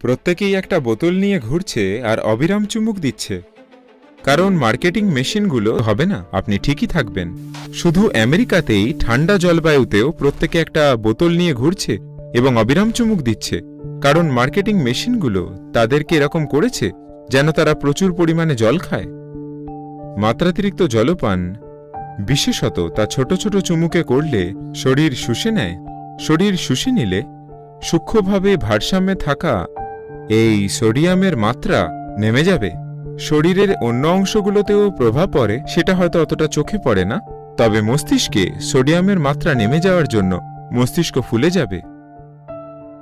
প্রত্যেকেই একটা বোতল নিয়ে ঘুরছে আর অবিরাম চুমুক দিচ্ছে। কারণ মার্কেটিং মেশিনগুলো হবে না, আপনি ঠিকই থাকবেন। শুধু আমেরিকাতেই ঠান্ডা জলবায়ুতেও প্রত্যেকে একটা বোতল নিয়ে ঘুরছে এবং অবিরাম চুমুক দিচ্ছে। কারণ মার্কেটিং মেশিনগুলো তাদেরকে এরকম করেছে যেন তারা প্রচুর পরিমাণে জল খায়। মাত্রাতিরিক্ত জলপান, বিশেষত তা ছোট ছোট চুমুকে করলে শরীর শুষে নেয়। শরীর শুষে নিলে সূক্ষ্মভাবে ভারসাম্যে থাকা এই সোডিয়ামের মাত্রা নেমে যাবে। শরীরের অন্য অংশগুলোতেও প্রভাব পড়ে সেটা হয়তো অতটা চোখে পড়ে না। তবে মস্তিষ্কে সোডিয়ামের মাত্রা নেমে যাওয়ার জন্য মস্তিষ্ক ফুলে যাবে।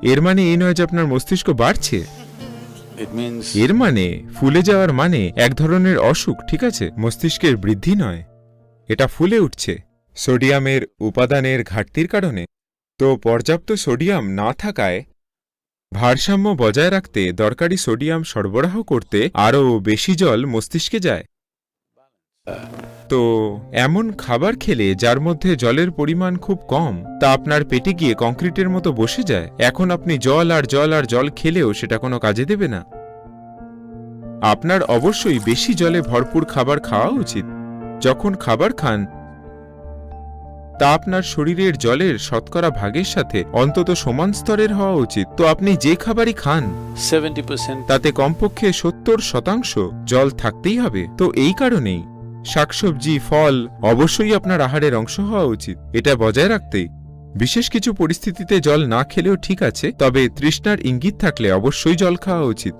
এর মানে এই নয় যে আপনার মস্তিষ্ক বাড়ছে। এর মানে ফুলে যাওয়ার মানে এক ধরনের অসুখ ঠিক আছে? মস্তিষ্কের বৃদ্ধি নয়। এটা ফুলে উঠছে। সোডিয়ামের উপাদানের ঘাটতির কারণে। তো পর্যাপ্ত সোডিয়াম না থাকায় ভারসাম্য বজায় রাখতে দরকারি সোডিয়াম সরবরাহ করতে আরও বেশি জল মস্তিষ্কে যায়। তো, এমন খাবার খেলে যার মধ্যে জলের পরিমাণ খুব কম, তা আপনার পেটে গিয়ে কংক্রিটের মতো বসে যায়। এখন আপনি জল আর জল আর জল খেলেও সেটা কোনো কাজে দেবে না। আপনার অবশ্যই বেশি জলে ভরপুর খাবার খাওয়া উচিত। যখন খাবার খান তা আপনার শরীরের জলের শতকরা ভাগের সাথে অন্তত সমান স্তরের হওয়া উচিত। তো আপনি যে খাবারই খান 70% তাতে কমপক্ষে সত্তর শতাংশ জল থাকতেই হবে। তো এই কারণেই শাকসবজি ফল অবশ্যই আপনার আহারের অংশ হওয়া উচিত। এটা বজায় রাখতে বিশেষ কিছু পরিস্থিতিতে জল না খেলেও ঠিক আছে তবে তৃষ্ণার ইঙ্গিত থাকলে অবশ্যই জল খাওয়া উচিত।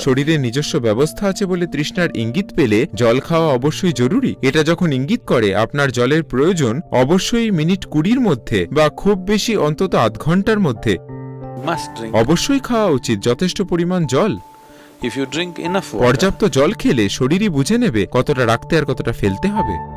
শরীরে নিজস্ব ব্যবস্থা আছে বলে তৃষ্ণার ইঙ্গিত পেলে জল খাওয়া অবশ্যই জরুরি। এটা যখন ইঙ্গিত করে আপনার জলের প্রয়োজন অবশ্যই মিনিট কুড়ির মধ্যে বা খুব বেশি অন্তত আধ ঘণ্টার মধ্যে। অবশ্যই খাওয়া উচিত যথেষ্ট পরিমাণ জল। পর্যাপ্ত জল খেলে শরীরই বুঝে নেবে কতটা রাখতে আর কতটা ফেলতে হবে।